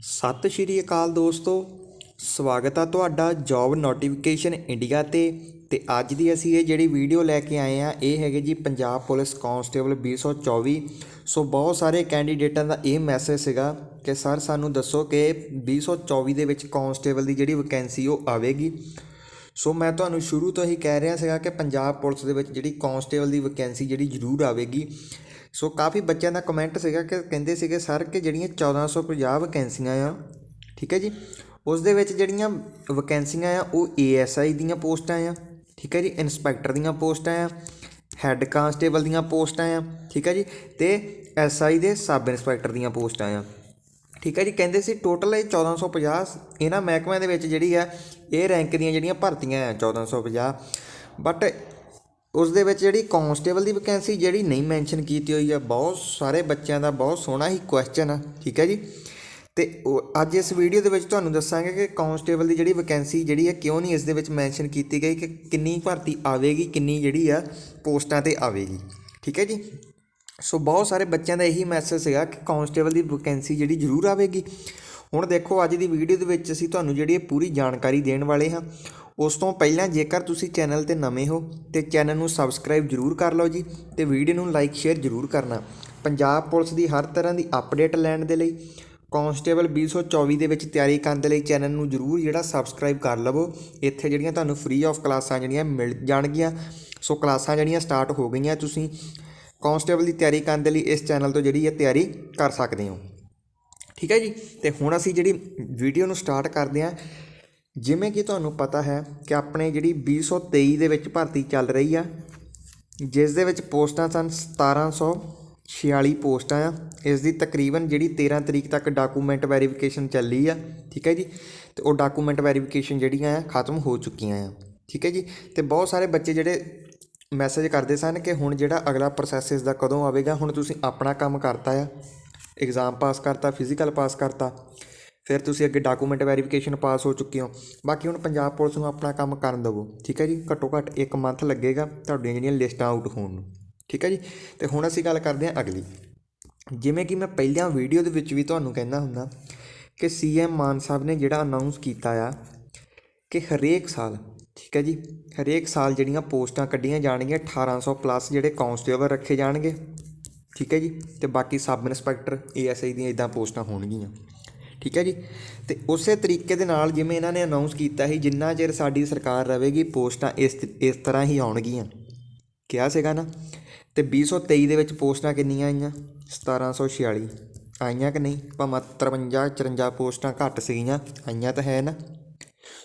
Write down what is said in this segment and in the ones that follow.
ਸਤਿ ਸ਼੍ਰੀ ਅਕਾਲ ਦੋਸਤੋ, ਸਵਾਗਤ ਆ ਤੁਹਾਡਾ ਜੌਬ ਨੋਟੀਫਿਕੇਸ਼ਨ ਇੰਡੀਆ ਤੇ। ਤੇ ਅੱਜ ਦੀ ਅਸੀਂ ਇਹ ਜਿਹੜੀ ਵੀਡੀਓ ਲੈ ਕੇ ਆਏ ਆ, ਇਹ ਹੈਗੇ ਜੀ ਪੰਜਾਬ ਪੁਲਿਸ ਕਾਂਸਟੇਬਲ 2024 ਸੋ ਬਹੁਤ ਸਾਰੇ ਕੈਂਡੀਡੇਟਾਂ ਦਾ ਇਹ ਮੈਸੇਜ ਸੀਗਾ ਕਿ ਸਰ ਸਾਨੂੰ ਦੱਸੋ ਕਿ 2024 ਦੇ ਵਿੱਚ ਕਾਂਸਟੇਬਲ ਦੀ ਜਿਹੜੀ ਵੈਕੈਂਸੀ ਉਹ ਆਵੇਗੀ। ਸੋ ਮੈਂ ਤੁਹਾਨੂੰ ਸ਼ੁਰੂ ਤੋਂ ਹੀ ਕਹਿ ਰਿਹਾ ਸੀਗਾ ਕਿ ਪੰਜਾਬ ਪੁਲਿਸ ਦੇ ਵਿੱਚ ਜਿਹੜੀ ਕਾਂਸਟੇਬਲ ਦੀ ਵੈਕੈਂਸੀ ਜਿਹੜੀ ਜ਼ਰੂਰ ਆਵੇਗੀ। ਸੋ ਕਾਫੀ ਬੱਚਿਆਂ ਦਾ ਕਮੈਂਟ ਸੀਗਾ ਕਿ ਕਹਿੰਦੇ ਸੀਗੇ, ਸਰ, ਕਿ ਜਿਹੜੀਆਂ 1450 ਵੈਕੈਂਸੀਆਂ ਆ, ਠੀਕ ਹੈ ਜੀ? ਉਸ ਦੇ ਵਿੱਚ ਜਿਹੜੀਆਂ ਵੈਕੈਂਸੀਆਂ ਆ, ਉਹ ਏਐਸਆਈ ਦੀਆਂ ਪੋਸਟਾਂ ਆ, ਠੀਕ ਹੈ ਜੀ? ਇਨਸਪੈਕਟਰ ਦੀਆਂ ਪੋਸਟਾਂ ਆ ਹੈੱਡ ਕਾਂਸਟੇਬਲ ਦੀਆਂ ਪੋਸਟਾਂ ਆ, ਠੀਕ ਹੈ ਜੀ? ਤੇ ਐਸਆਈ ਦੇ ਸਬ ਇੰਸਪੈਕਟਰ ਦੀਆਂ ਪੋਸਟਾਂ ਆ। ਠੀਕ ਹੈ ਜੀ, ਕਹਿੰਦੇ ਸੀ ਟੋਟਲ ਇਹ 1450 ਇਹਨਾਂ ਮਹਿਕਮਿਆਂ ਦੇ ਵਿੱਚ ਜਿਹੜੀ ਆ ਇਹ ਰੈਂਕ ਦੀਆਂ ਜਿਹੜੀਆਂ ਭਰਤੀਆਂ ਆ 1450 ਬਟ ਉਸ ਦੇ ਵਿੱਚ ਜਿਹੜੀ ਕਾਂਸਟੇਬਲ ਦੀ ਵੈਕੈਂਸੀ ਜਿਹੜੀ ਨਹੀਂ ਮੈਂਸ਼ਨ ਕੀਤੀ ਹੋਈ ਆ ਬਹੁਤ ਸਾਰੇ ਬੱਚਿਆਂ ਦਾ ਬਹੁਤ ਸੋਹਣਾ ਹੀ ਕੁਐਸਚਨ ਆ, ਠੀਕ ਹੈ ਜੀ। ਤੇ ਉਹ ਅੱਜ ਇਸ ਵੀਡੀਓ ਦੇ ਵਿੱਚ ਤੁਹਾਨੂੰ ਦੱਸਾਂਗੇ ਕਿ ਕਾਂਸਟੇਬਲ ਦੀ ਜਿਹੜੀ ਵੈਕੈਂਸੀ ਜਿਹੜੀ ਹੈ, ਕਿਉਂ ਨਹੀਂ ਇਸ ਦੇ ਵਿੱਚ ਮੈਂਸ਼ਨ ਕੀਤੀ ਗਈ, ਕਿ ਕਿੰਨੀ ਭਰਤੀ ਆਵੇਗੀ, ਕਿੰਨੀ ਜਿਹੜੀ ਆ ਪੋਸਟਾਂ ਤੇ ਆਵੇਗੀ। ਠੀਕ ਹੈ ਜੀ। ਸੋ ਬਹੁਤ ਸਾਰੇ ਬੱਚਿਆਂ ਦਾ ਇਹੀ ਮੈਸੇਜ ਸੀਗਾ ਕਿ ਕਾਂਸਟੇਬਲ ਦੀ ਵੈਕੈਂਸੀ ਜਿਹੜੀ ਜ਼ਰੂਰ ਆਵੇਗੀ। ਹੁਣ ਦੇਖੋ, ਅੱਜ ਦੀ ਵੀਡੀਓ ਦੇ ਵਿੱਚ ਅਸੀਂ ਤੁਹਾਨੂੰ ਜਿਹੜੀ ਇਹ ਪੂਰੀ ਜਾਣਕਾਰੀ ਦੇਣ ਵਾਲੇ ਹਾਂ। ਉਸ ਤੋਂ ਪਹਿਲਾਂ ਜੇਕਰ ਤੁਸੀਂ ਚੈਨਲ ਤੇ ਨਵੇਂ ਹੋ, ਤੇ ਚੈਨਲ ਨੂੰ ਸਬਸਕ੍ਰਾਈਬ ਜ਼ਰੂਰ ਕਰ ਲਓ ਜੀ, ਤੇ ਵੀਡੀਓ ਨੂੰ ਲਾਈਕ ਸ਼ੇਅਰ ਜ਼ਰੂਰ ਕਰਨਾ। ਪੰਜਾਬ ਪੁਲਿਸ ਦੀ ਹਰ ਤਰ੍ਹਾਂ ਦੀ ਅਪਡੇਟ ਲੈਣ ਦੇ ਲਈ ਕਾਂਸਟੇਬਲ 2024 ਦੇ ਵਿੱਚ ਤਿਆਰੀ ਕਰਨ ਦੇ ਲਈ ਚੈਨਲ ਨੂੰ ਜ਼ਰੂਰ ਜਿਹੜਾ ਸਬਸਕ੍ਰਾਈਬ ਕਰ ਲਵੋ। ਇੱਥੇ ਜਿਹੜੀਆਂ ਤੁਹਾਨੂੰ ਫ੍ਰੀ ਆਫ ਕਲਾਸਾਂ ਜਿਹੜੀਆਂ ਮਿਲ ਜਾਣਗੀਆਂ। ਸੋ ਕਲਾਸਾਂ ਜਿਹੜੀਆਂ ਸਟਾਰਟ ਹੋ ਗਈਆਂ ਤੁਸੀਂ ਕਾਂਸਟੇਬਲ ਦੀ ਤਿਆਰੀ ਕਰਨ ਦੇ ਲਈ ਇਸ ਚੈਨਲ ਤੋਂ ਜਿਹੜੀ ਹੈ ਤਿਆਰੀ ਕਰ ਸਕਦੇ ਹੋ। ਠੀਕ ਹੈ ਜੀ? ਤੇ ਹੁਣ ਅਸੀਂ ਜਿਹੜੀ ਵੀਡੀਓ ਨੂੰ ਸਟਾਰਟ ਕਰਦੇ ਹਾਂ। ਜਿਵੇਂ ਕਿ ਤੁਹਾਨੂੰ ਪਤਾ ਹੈ ਕਿ ਆਪਣੇ ਜਿਹੜੀ 2023 ਦੇ ਵਿੱਚ ਭਰਤੀ ਚੱਲ ਰਹੀ ਆ। ਜਿਸ ਦੇ ਵਿੱਚ ਪੋਸਟਾਂ ਸਨ 1746 ਪੋਸਟਾਂ ਆ। ਇਸ ਦੀ ਤਕਰੀਬਨ ਜਿਹੜੀ 13 ਤਰੀਕ ਤੱਕ ਡਾਕੂਮੈਂਟ ਵੈਰੀਫਿਕੇਸ਼ਨ ਚੱਲੀ ਆ। ਠੀਕ ਹੈ ਜੀ? ਤੇ ਉਹ ਡਾਕੂਮੈਂਟ ਵੈਰੀਫਿਕੇਸ਼ਨ ਜਿਹੜੀਆਂ ਆ, ਖਤਮ ਹੋ ਚੁੱਕੀਆਂ ਆ। ਠੀਕ ਹੈ ਜੀ? ਤੇ ਬਹੁਤ ਸਾਰੇ ਬੱਚੇ ਜਿਹੜੇ ਮੈਸੇਜ ਕਰਦੇ ਸਨ ਕਿ ਹੁਣ ਜਿਹੜਾ ਅਗਲਾ ਪ੍ਰੋਸੈਸ ਇਸ ਦਾ ਕਦੋਂ ਆਵੇਗਾ? ਹੁਣ ਤੁਸੀਂ ਆਪਣਾ ਕੰਮ ਕਰਤਾ ਆ। ਐਗਜ਼ਾਮ ਪਾਸ ਕਰਤਾ ਫਿਜ਼ੀਕਲ ਪਾਸ ਕਰਤਾ। ਫਿਰ ਤੁਸੀਂ ਅੱਗੇ ਡਾਕੂਮੈਂਟ ਵੈਰੀਫਿਕੇਸ਼ਨ ਪਾਸ ਹੋ ਚੁੱਕੇ ਹੋ। ਬਾਕੀ ਹੁਣ ਪੰਜਾਬ ਪੁਲਿਸ ਨੂੰ ਆਪਣਾ ਕੰਮ ਕਰਨ ਦਿਵੋ, ਠੀਕ ਹੈ ਜੀ? ਘੱਟੋ ਘੱਟ 1 ਮੰਥ ਲੱਗੇਗਾ ਤੁਹਾਡੀਆਂ ਜਿਹੜੀਆਂ ਲਿਸਟਾਂ ਆਊਟ ਹੋਣ ਨੂੰ, ਠੀਕ ਹੈ ਜੀ? ਤੇ ਹੁਣ ਅਸੀਂ ਗੱਲ ਕਰਦੇ ਹਾਂ ਅਗਲੀ। ਜਿਵੇਂ ਕਿ ਮੈਂ ਪਹਿਲਾਂ ਵੀਡੀਓ ਦੇ ਵਿੱਚ ਵੀ ਤੁਹਾਨੂੰ ਕਹਿੰਦਾ ਹੁੰਦਾ ਕਿ ਸੀਐਮ ਮਾਨ ਸਾਹਿਬ ਨੇ ਜਿਹੜਾ ਅਨਾਉਂਸ ਕੀਤਾ ਆ ਕਿ ਹਰੇਕ ਸਾਲ ਠੀਕ ਹੈ ਜੀ। ਹਰੇਕ ਸਾਲ ਜਿਹੜੀਆਂ ਪੋਸਟਾਂ ਕੱਢੀਆਂ ਜਾਣਗੀਆਂ 1800 ਪਲੱਸ ਜਿਹੜੇ ਕਾਂਸਟੇਬਲ ਰੱਖੇ ਜਾਣਗੇ। ਠੀਕ ਹੈ ਜੀ। ਤੇ ਬਾਕੀ ਸਬ ਇੰਸਪੈਕਟਰ ਏਐਸਆਈ ਦੀਆਂ ਇਦਾਂ ਪੋਸਟਾਂ ਹੋਣਗੀਆਂ। ਠੀਕ ਹੈ ਜੀ। ਤੇ ਉਸੇ ਤਰੀਕੇ ਦੇ ਨਾਲ ਜਿਵੇਂ ਇਹਨਾਂ ਨੇ ਅਨਾਉਂਸ ਕੀਤਾ ਸੀ, ਜਿੰਨਾ ਚਿਰ ਸਾਡੀ ਸਰਕਾਰ ਰਹੇਗੀ, ਪੋਸਟਾਂ ਇਸ ਇਸ ਤਰ੍ਹਾਂ ਹੀ ਆਉਣਗੀਆਂ। ਕਿਹਾ ਸੀਗਾ ਨਾ? ਤੇ 2023 ਦੇ ਵਿੱਚ ਪੋਸਟਾਂ ਕਿੰਨੀਆਂ ਆਈਆਂ? 1746 ਆਈਆਂ ਕਿ ਨਹੀਂ? ਭਾਵੇਂ 53 54 ਪੋਸਟਾਂ ਘੱਟ ਸੀਗੀਆਂ। ਆਈਆਂ ਤਾਂ ਹੈ ਨਾ?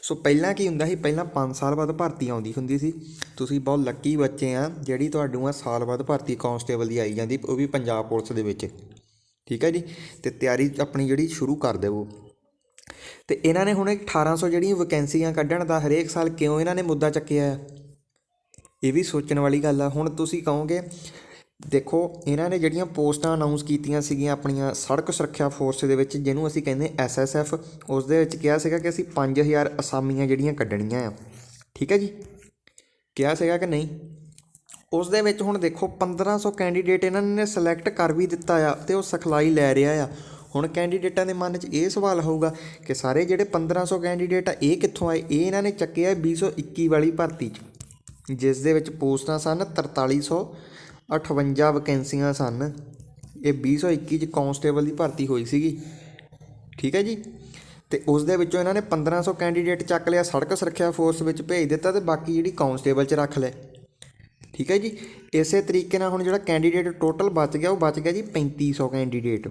ਸੋ ਪਹਿਲਾਂ ਕੀ ਹੁੰਦਾ ਸੀ? ਪਹਿਲਾਂ 5 ਸਾਲ ਬਾਅਦ ਭਰਤੀ ਆਉਂਦੀ ਹੁੰਦੀ ਸੀ। ਤੁਸੀਂ ਬਹੁਤ ਲੱਕੀ ਬੱਚੇ ਆ, ਜਿਹੜੀ ਤੁਹਾਨੂੰ ਆ ਸਾਲ ਬਾਅਦ ਭਰਤੀ ਕਾਂਸਟੇਬਲ ਦੀ ਆਈ ਜਾਂਦੀ, ਉਹ ਵੀ ਪੰਜਾਬ ਪੁਲਿਸ ਦੇ ਵਿੱਚ। ਠੀਕ ਹੈ ਜੀ? ਤੇ ਤਿਆਰੀ ਆਪਣੀ ਜਿਹੜੀ ਸ਼ੁਰੂ ਕਰ ਦੇਵੋ। ਤੇ ਇਹਨਾਂ ਨੇ ਹੁਣ 1800 ਜਿਹੜੀਆਂ ਵੈਕੈਂਸੀਆਂ ਕੱਢਣ ਦਾ, ਹਰੇਕ ਸਾਲ ਕਿਉਂ ਇਹਨਾਂ ਨੇ ਮੁੱਦਾ ਚੱਕਿਆ ਆ? ਇਹ ਵੀ ਸੋਚਣ ਵਾਲੀ ਗੱਲ ਆ। ਹੁਣ ਤੁਸੀਂ ਕਹੋਗੇ ਦੇਖੋ, ਇਹਨਾਂ ਨੇ ਜਿਹੜੀਆਂ ਪੋਸਟਾਂ ਅਨਾਊਂਸ ਕੀਤੀਆਂ ਸੀਗੀਆਂ ਆਪਣੀਆਂ ਸੜਕ ਸੁਰੱਖਿਆ ਫੋਰਸ ਦੇ ਵਿੱਚ, ਜਿਹਨੂੰ ਅਸੀਂ ਕਹਿੰਦੇ ਐਸਐਸਐਫ ਉਸ ਦੇ ਵਿੱਚ ਕਿਹਾ ਸੀਗਾ ਕਿ ਅਸੀਂ 5000 ਅਸਾਮੀਆਂ ਜਿਹੜੀਆਂ ਕੱਢਣੀਆਂ ਆ। ਠੀਕ ਹੈ ਜੀ? ਕਿਹਾ ਸੀਗਾ ਕਿ ਨਹੀਂ? ਉਸ ਦੇ ਵਿੱਚ ਹੁਣ ਦੇਖੋ 1500 ਕੈਂਡੀਡੇਟ ਇਹਨਾਂ ਨੇ ਸਿਲੈਕਟ ਕਰ ਵੀ ਦਿੱਤਾ ਆ ਤੇ ਉਹ ਸਿਖਲਾਈ ਲੈ ਰਿਹਾ ਆ। ਹੁਣ ਕੈਂਡੀਡੇਟਾਂ ਦੇ ਮਨ 'ਚ ਇਹ ਸਵਾਲ ਹੋਊਗਾ ਕਿ ਸਾਰੇ ਜਿਹੜੇ 1500 ਕੈਂਡੀਡੇਟ ਆ, ਇਹ ਕਿੱਥੋਂ ਆਏ? ਇਹ ਇਹਨਾਂ ਨੇ ਚੱਕਿਆ 2021 ਵਾਲੀ ਭਰਤੀ 'ਚ, ਜਿਸ ਦੇ ਵਿੱਚ ਪੋਸਟਾਂ ਸਨ ਅਠਵੰਜਾ ਵੈਕੈਂਸੀਆਂ ਸਨ। ਇਹ 2021 'ਚ ਕਾਂਸਟੇਬਲ ਦੀ ਭਰਤੀ ਹੋਈ ਸੀਗੀ। ਠੀਕ ਹੈ ਜੀ? ਤੇ ਉਸ ਦੇ ਵਿੱਚੋਂ ਇਹਨਾਂ ਨੇ 1500 ਕੈਂਡੀਡੇਟ ਚੱਕ ਲਿਆ, ਸੜਕ ਸੁਰੱਖਿਆ ਫੋਰਸ ਵਿੱਚ ਭੇਜ ਦਿੱਤਾ ਤੇ ਬਾਕੀ ਜਿਹੜੀ ਕਾਂਸਟੇਬਲ 'ਚ ਰੱਖ ਲਏ ਠੀਕ ਹੈ ਜੀ? ਇਸੇ ਤਰੀਕੇ ਨਾਲ ਹੁਣ ਜਿਹੜਾ ਕੈਂਡੀਡੇਟ ਟੋਟਲ ਬਚ ਗਿਆ, ਉਹ ਬਚ ਗਿਆ ਜੀ 3500 ਕੈਂਡੀਡੇਟ।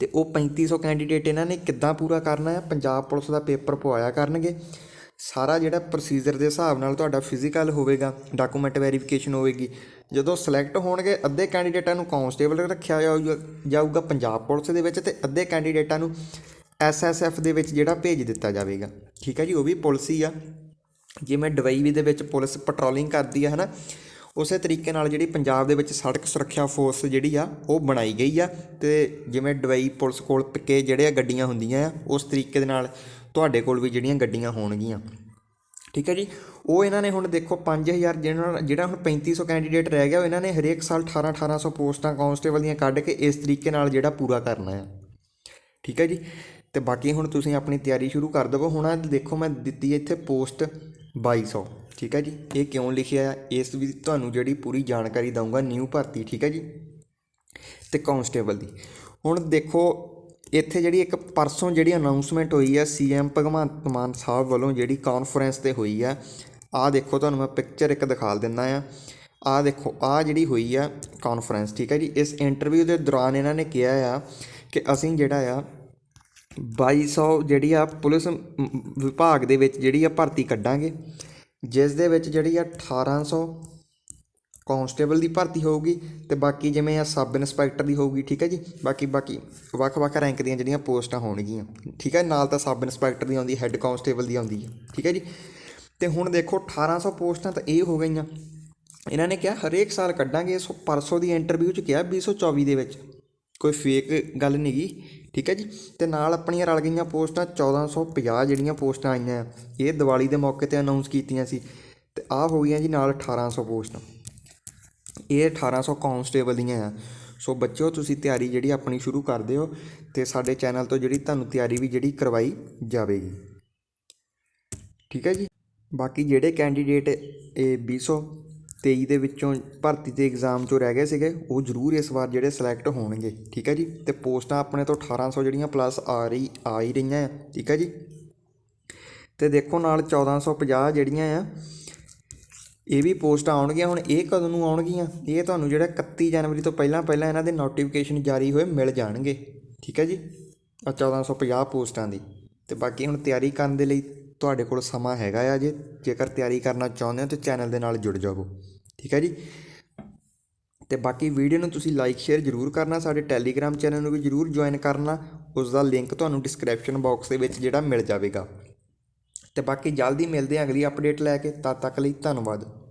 ਤੇ ਉਹ 3500 ਕੈਂਡੀਡੇਟ ਇਹਨਾਂ ਨੇ ਕਿੱਦਾਂ ਪੂਰਾ ਕਰਨਾ ਹੈ? ਪੰਜਾਬ ਪੁਲਿਸ ਦਾ ਪੇਪਰ ਪਵਾਇਆ ਕਰਨਗੇ। ਸਾਰਾ ਜਿਹੜਾ ਪ੍ਰੋਸੀਜਰ ਦੇ ਹਿਸਾਬ ਨਾਲ ਤੁਹਾਡਾ ਫਿਜ਼ੀਕਲ ਹੋਵੇਗਾ ਡਾਕੂਮੈਂਟ ਵੈਰੀਫਿਕੇਸ਼ਨ ਹੋਵੇਗੀ। ਜਦੋਂ ਸਿਲੈਕਟ ਹੋਣਗੇ, ਅੱਧੇ ਕੈਂਡੀਡੇਟਾਂ ਨੂੰ ਕਾਂਸਟੇਬਲ ਰੱਖਿਆ ਜਾਊਗਾ ਜਾਊਗਾ ਪੰਜਾਬ ਪੁਲਿਸ ਦੇ ਵਿੱਚ ਤੇ ਅੱਧੇ ਕੈਂਡੀਡੇਟਾਂ ਨੂੰ ਐਸਐਸਐਫ ਦੇ ਵਿੱਚ ਜਿਹੜਾ ਭੇਜ ਦਿੱਤਾ ਜਾਵੇਗਾ। ਠੀਕ ਹੈ ਜੀ, ਉਹ ਵੀ ਪੁਲਿਸ ਹੀ ਆ। ਜਿਵੇਂ ਡਵਈ ਦੇ ਵਿੱਚ ਪੁਲਿਸ ਪੈਟਰੋਲਿੰਗ ਕਰਦੀ ਆ, ਹਨਾ? ਉਸੇ ਤਰੀਕੇ ਨਾਲ ਜਿਹੜੀ ਪੰਜਾਬ ਦੇ ਵਿੱਚ ਸੜਕ ਸੁਰੱਖਿਆ ਫੋਰਸ ਜਿਹੜੀ ਆ, ਉਹ ਬਣਾਈ ਗਈ ਆ। ਤੇ ਜਿਵੇਂ ਡਵਈ ਪੁਲਿਸ ਕੋਲ ਪਿੱਕੇ ਜਿਹੜੇ ਆ ਗੱਡੀਆਂ ਹੁੰਦੀਆਂ ਆ, ਉਸ ਤਰੀਕੇ ਦੇ ਨਾਲ ਤੁਹਾਡੇ ਕੋਲ ਵੀ ਜਿਹੜੀਆਂ ਗੱਡੀਆਂ ਹੋਣਗੀਆਂ। ਠੀਕ ਹੈ ਜੀ? ਉਹ ਇਹਨਾਂ ਨੇ ਹੁਣ ਦੇਖੋ 5000 ਜਿਹੜਾ ਜਿਹੜਾ ਹੁਣ 3500 ਕੈਂਡੀਡੇਟ ਰਹਿ ਗਿਆ, ਉਹ ਇਹਨਾਂ ਨੇ ਹਰੇਕ ਸਾਲ 18 1800 ਪੋਸਟਾਂ ਕਾਂਸਟੇਬਲ ਦੀਆਂ ਕੱਢ ਕੇ ਇਸ ਤਰੀਕੇ ਨਾਲ ਜਿਹੜਾ ਪੂਰਾ ਕਰਨਾ ਆ। ਠੀਕ ਹੈ ਜੀ? ਤੇ ਬਾਕੀ ਹੁਣ ਤੁਸੀਂ ਆਪਣੀ ਤਿਆਰੀ ਸ਼ੁਰੂ ਕਰ ਦੇਵੋ। ਹੁਣ ਆਹ ਦੇਖੋ ਮੈਂ ਦਿੱਤੀ ਇੱਥੇ ਪੋਸਟ 2200 ਠੀਕ ਹੈ ਜੀ? ਇਹ ਕਿਉਂ ਲਿਖਿਆ ਹੈ ਇਸ ਵੀ ਤੁਹਾਨੂੰ ਜਿਹੜੀ ਪੂਰੀ ਜਾਣਕਾਰੀ ਦਊਂਗਾ, ਨਿਊ ਭਰਤੀ। ਠੀਕ ਹੈ ਜੀ? ਤੇ ਕਾਂਸਟੇਬਲ ਦੀ। ਹੁਣ ਦੇਖੋ ਇੱਥੇ ਜਿਹੜੀ ਇੱਕ ਪਰਸੋਂ ਜਿਹੜੀ ਅਨਾਉਂਸਮੈਂਟ ਹੋਈ ਹੈ ਸੀਐਮ ਭਗਵੰਤ ਮਾਨ ਸਾਹਿਬ ਵੱਲੋਂ ਜਿਹੜੀ ਕਾਨਫਰੰਸ ਤੇ ਹੋਈ ਆ ਆਹ ਦੇਖੋ ਤੁਹਾਨੂੰ ਮੈਂ ਪਿਕਚਰ ਇੱਕ ਦਿਖਾ ਦਿੰਦਾ ਆ ਆਹ ਦੇਖੋ, ਆਹ ਜਿਹੜੀ ਹੋਈ ਆ ਕਾਨਫਰੰਸ ਠੀਕ ਹੈ ਜੀ। ਇਸ ਇੰਟਰਵਿਊ ਦੇ ਦੌਰਾਨ ਇਹਨਾਂ ਨੇ ਕਿਹਾ ਆ ਕਿ ਅਸੀਂ ਜਿਹੜਾ ਆ 2200 ਜਿਹੜੀ ਆ ਪੁਲਿਸ ਵਿਭਾਗ ਦੇ ਵਿੱਚ ਜਿਹੜੀ ਆ ਭਰਤੀ ਕੱਢਾਂਗੇ, ਜਿਸ ਦੇ ਵਿੱਚ ਜਿਹੜੀ ਆ 1800 ਕਾਂਸਟੇਬਲ ਦੀ ਭਰਤੀ ਹੋਊਗੀ ਤੇ ਬਾਕੀ ਜਿਵੇਂ ਆ ਸਬ ਇੰਸਪੈਕਟਰ ਦੀ ਹੋਊਗੀ, ਠੀਕ ਹੈ ਜੀ? ਬਾਕੀ ਬਾਕੀ ਵੱਖ-ਵੱਖ ਰੈਂਕ ਦੀਆਂ ਜਿਹੜੀਆਂ ਪੋਸਟਾਂ ਹੋਣਗੀਆਂ, ਠੀਕ ਹੈ? ਨਾਲ ਤਾਂ ਸਬ ਇੰਸਪੈਕਟਰ ਦੀ ਆਉਂਦੀ, ਹੈੱਡ ਕਾਂਸਟੇਬਲ ਦੀ ਆਉਂਦੀ ਹੈ, ਠੀਕ ਹੈ ਜੀ? ਤੇ ਹੁਣ ਦੇਖੋ 1800 ਪੋਸਟਾਂ ਤਾਂ ਇਹ ਹੋ ਗਈਆਂ। ਇਹਨਾਂ ਨੇ ਕਿਹਾ ਹਰੇਕ ਸਾਲ ਕੱਢਾਂਗੇ, ਸੋ ਪਰਸੋਂ ਦੀ ਇੰਟਰਵਿਊ 'ਚ ਕਿਹਾ 2024 ਦੇ ਵਿੱਚ। ਕੋਈ ਫੇਕ ਗੱਲ ਨਹੀਂ ਗੀ, ਠੀਕ ਹੈ ਜੀ? ਤੇ ਨਾਲ ਆਪਣੀਆਂ ਰਲ ਗਈਆਂ ਪੋਸਟਾਂ 1450 ਜਿਹੜੀਆਂ ਪੋਸਟਾਂ ਆਈਆਂ, ਇਹ ਦੀਵਾਲੀ ਦੇ ਮੌਕੇ ਤੇ ਅਨਾਉਂਸ ਕੀਤੀਆਂ ਸੀ। ਤੇ ਆਹ ਹੋ ਗਈਆਂ ਜੀ ਨਾਲ 1800 ਪੋਸਟਾਂ। ਇਹ 1800 ਕਾਂਸਟੇਬਲ ਦੀਆਂ ਆ। ਸੋ ਬੱਚਿਓ, ਤੁਸੀਂ ਤਿਆਰੀ ਜਿਹੜੀ ਆਪਣੀ ਸ਼ੁਰੂ ਕਰ ਦਿਓ ਤੇ ਸਾਡੇ ਚੈਨਲ ਤੋਂ ਜਿਹੜੀ ਤੁਹਾਨੂੰ ਤਿਆਰੀ ਵੀ ਜਿਹੜੀ ਕਰਵਾਈ ਜਾਵੇਗੀ। ਠੀਕ ਹੈ ਜੀ? ਬਾਕੀ ਜਿਹੜੇ ਕੈਂਡੀਡੇਟ ਇਹ 2023 ਦੇ ਵਿੱਚੋਂ ਭਰਤੀ ਦੇ ਐਗਜ਼ਾਮ ਚੋਂ ਰਹਿ ਗਏ ਸੀਗੇ, ਉਹ ਜ਼ਰੂਰ ਇਸ ਵਾਰ ਜਿਹੜੇ ਸਿਲੈਕਟ ਹੋਣਗੇ। ਠੀਕ ਹੈ ਜੀ? ਤੇ ਪੋਸਟਾਂ ਆਪਣੇ ਤੋਂ 1800 ਜਿਹੜੀਆਂ ਪਲੱਸ ਆ ਰਹੀ, ਆ ਹੀ ਰਹੀਆਂ ਆ। ਠੀਕ ਹੈ ਜੀ? ਤੇ ਦੇਖੋ ਨਾਲ 1450 ਜਿਹੜੀਆਂ ਆ ਇਹ ਵੀ ਪੋਸਟਾਂ ਆਉਣਗੀਆਂ, ਹੁਣ ਇਹ ਕਦੋਂ ਨੂੰ ਆਉਣਗੀਆਂ? ਇਹ ਤੁਹਾਨੂੰ ਜਿਹੜਾ 31 ਜਨਵਰੀ ਤੋਂ ਪਹਿਲਾਂ ਪਹਿਲਾਂ ਇਹਨਾਂ ਦੇ ਨੋਟੀਫਿਕੇਸ਼ਨ ਜਾਰੀ ਹੋਏ ਮਿਲ ਜਾਣਗੇ। ਠੀਕ ਹੈ ਜੀ? ਆ 1450 ਪੋਸਟਾਂ ਦੀ। ਤੇ ਬਾਕੀ ਹੁਣ ਤਿਆਰੀ ਕਰਨ ਦੇ ਲਈ ਤੁਹਾਡੇ ਕੋਲ ਸਮਾਂ ਹੈਗਾ ਆ ਜੇ। ਜੇਕਰ ਤਿਆਰੀ ਕਰਨਾ ਚਾਹੁੰਦੇ ਹੋ ਤਾਂ ਚੈਨਲ ਦੇ ਨਾਲ ਜੁੜ ਜਾਵੋ। ਠੀਕ ਹੈ ਜੀ? ਤੇ ਬਾਕੀ ਵੀਡੀਓ ਨੂੰ ਤੁਸੀਂ ਲਾਈਕ ਸ਼ੇਅਰ ਜ਼ਰੂਰ ਕਰਨਾ, ਸਾਡੇ ਟੈਲੀਗ੍ਰਾਮ ਚੈਨਲ ਨੂੰ ਵੀ ਜ਼ਰੂਰ ਜੁਆਇਨ ਕਰਨਾ। ਉਸ ਦਾ ਲਿੰਕ ਤੁਹਾਨੂੰ ਡਿਸਕ੍ਰਿਪਸ਼ਨ ਬਾਕਸ ਦੇ ਵਿੱਚ ਜਿਹੜਾ ਮਿਲ ਜਾਵੇਗਾ। ਤੇ ਬਾਕੀ ਜਲਦੀ ਮਿਲਦੇ ਹਾਂ ਅਗਲੀ ਅਪਡੇਟ ਲੈ ਕੇ। ਤਦ ਤੱਕ ਲਈ ਧੰਨਵਾਦ।